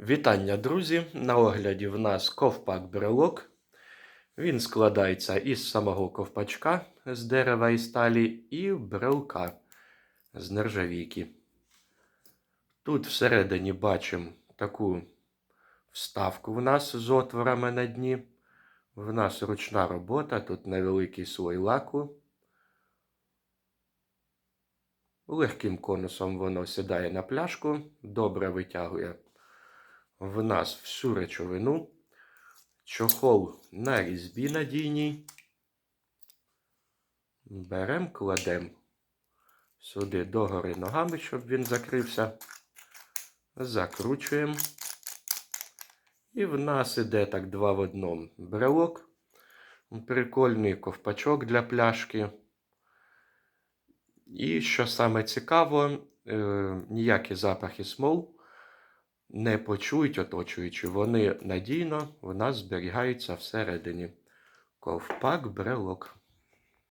Вітання, друзі! На огляді в нас ковпак брелок. Він складається із самого ковпачка з дерева і сталі і брелка з нержавійки. Тут всередині бачимо таку вставку в нас з отворами на дні. В нас ручна робота, тут невеликий слой лаку. Легким конусом воно сідає на пляшку, добре витягує в нас всю речовину. Чохол на різьбі надійній. Беремо, кладемо сюди догори ногами, щоб він закрився. Закручуємо. І в нас іде так два в одному брелок. Прикольний ковпачок для пляшки. І що саме цікаво, е, ніякі запахи смол не почують оточуючи, вони надійно в нас зберігаються всередині. Ковпак брелок.